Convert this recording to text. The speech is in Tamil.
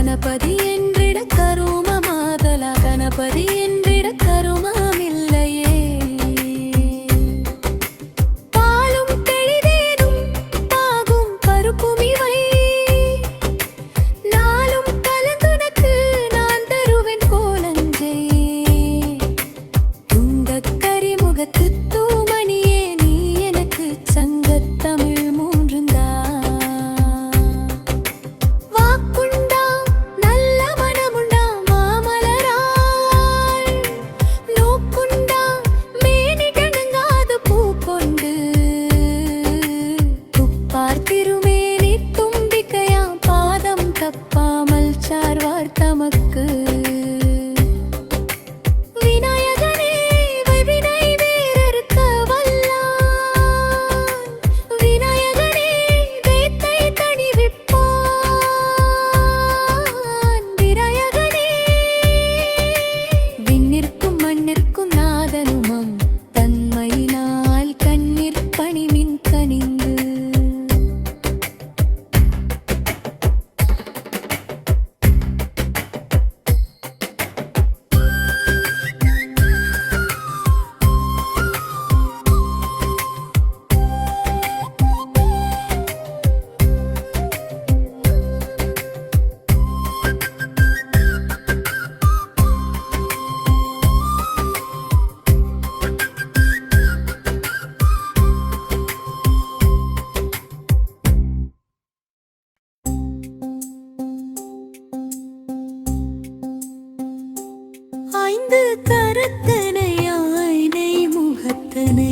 கணபதி என்றிட கருமமாதலா கணபதி என்றிட கருமாமில்லை சாய்ந்து கரத்தனை ஆயினை முகத்தனை